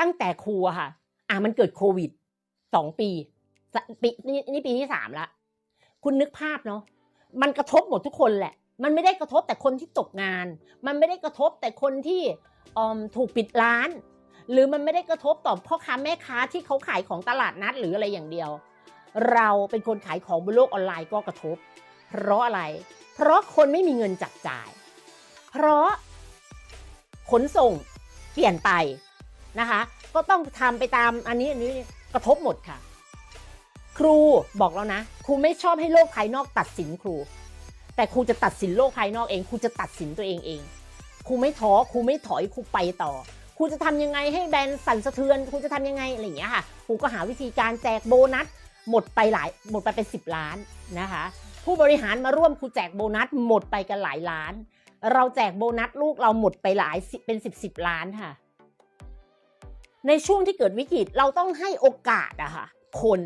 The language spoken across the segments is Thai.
ตั้งแต่ครูค่ะ อะมันเกิดโควิดสองปีปีนี่นี่ปีที่สามละคุณนึกภาพเนาะมันกระทบหมดทุกคนแหละ มันไม่ได้กระทบแต่คนที่ตกงาน มันไม่ได้กระทบแต่คนที่เอิ่มถูกปิดร้าน หรือมันไม่ได้กระทบต่อพ่อค้าแม่ค้าที่เขาขายของตลาดนัดหรืออะไรอย่างเดียว เราเป็นคนขายของบนโลกออนไลน์ก็กระทบ เพราะอะไร เพราะคนไม่มีเงินจับจ่าย เพราะขนส่งเปลี่ยนไป นะคะ ก็ต้องทำไปตามอันนี้อันนี้กระทบหมดค่ะ ครูบอกแล้วนะ ครูไม่ชอบให้โลกภายนอกตัดสินครู แต่ครูจะตัดสินโลกภายนอกเอง ครูจะตัดสินตัวเองเอง ครูไม่ท้อครูไม่ถอยครูไปต่อครูจะทำยังไงให้แบรนด์สั่นสะเทือนครูจะทำยังไงอะไรอย่างเงี้ยค่ะครูก็หาวิธีการแจกโบนัสหมดไปหลายหมดไปเป็นสิบล้านนะคะ ผู้บริหารมาร่วมครูแจกโบนัสหมดไปกันหลายล้าน เราแจกโบนัสลูกเราหมดไปหลายเป็นสิบสิบล้านค่ะ ในช่วงที่เกิดวิกฤตเราต้องให้โอกาสอะค่ะคน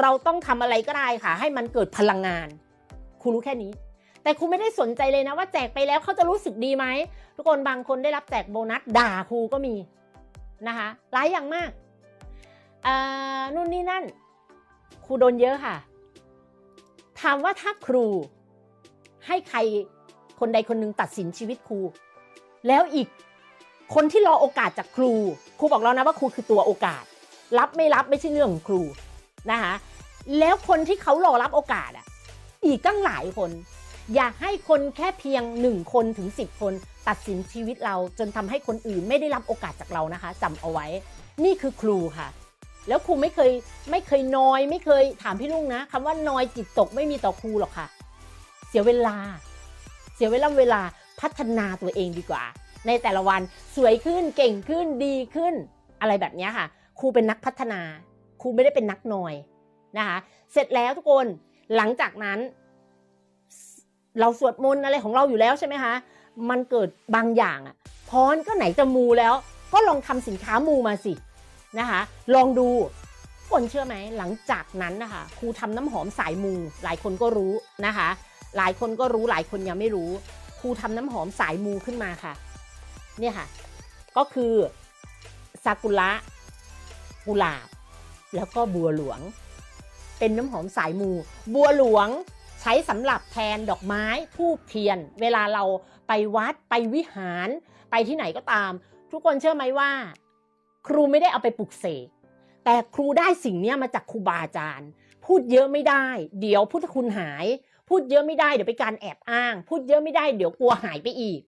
เราต้องทำอะไรก็ได้ค่ะ ให้มันเกิดพลังงานครูรู้แค่นี้ แต่ครูไม่ได้สนใจเลยนะว่าแจกไปแล้วเขาจะรู้สึกดีไหมทุกคนบางคนได้รับแจกโบนัสด่าครูก็มีนะคะหลายอย่างมากอ่านู่นนี่นั่น ครูโดนเยอะค่ะ ถามว่าถ้าครูให้ใครคนใดคนหนึ่งตัดสินชีวิตครู แล้วอีก คนที่รอโอกาสจากครู ครูบอกแล้วนะว่าครูคือตัวโอกาส รับไม่รับไม่ใช่เรื่องของครูนะคะแล้วคนที่เขารอรับโอกาสอะอีกตั้งหลายคน อยากให้คนแค่เพียงหนึ่งคนถึงสิบคนตัดสินชีวิตเราจนทำให้คนอื่นไม่ได้รับโอกาสจากเรานะคะจำเอาไว้ นี่คือครูค่ะ แล้วครูไม่เคยไม่เคยนอย ไม่เคยถามพี่ลุงนะคำว่านอยจิตตกไม่มีต่อครูหรอกค่ะ เสียเวลา เสียเวลาเวลาพัฒนาตัวเองดีกว่า ในแต่ละวันสวยขึ้นเก่งขึ้นดีขึ้น อะไรแบบนี้ค่ะ ครูเป็นนักพัฒนา ครูไม่ได้เป็นนักนอยนะคะ เสร็จแล้วทุกคนหลังจากนั้น เราสวดมนต์อะไรของเราอยู่แล้วใช่ไหมคะมันเกิดบางอย่างอะพรก็ไหนจะมูแล้ว ก็ลองทำสินค้ามูมาสินะคะ ลองดูคนเชื่อไหมหลังจากนั้นนะคะครูทำน้ำหอมสายมู หลายคนก็รู้นะคะ หลายคนก็รู้หลายคนยังไม่รู้ครูทำน้ำหอมสายมูขึ้นมาค่ะ เนี่ยค่ะ ก็คือซากุระกุหลาบ แล้วก็บัวหลวง เป็นน้ำหอมสายมู บัวหลวงใช้สำหรับแทนดอกไม้ทูบเทียน เวลาเราไปวัดไปวิหาร ไปที่ไหนก็ตาม ทุกคนเชื่อไหมว่า ครูไม่ได้เอาไปปลุกเสกแต่ครูได้สิ่งนี้มาจากครูบาอาจารย์ พูดเยอะไม่ได้ เดี๋ยวพุทธคุณหาย พูดเยอะไม่ได้เดี๋ยวไปการแอบอ้าง พูดเยอะไม่ได้เดี๋ยวกลัวหายไปอีก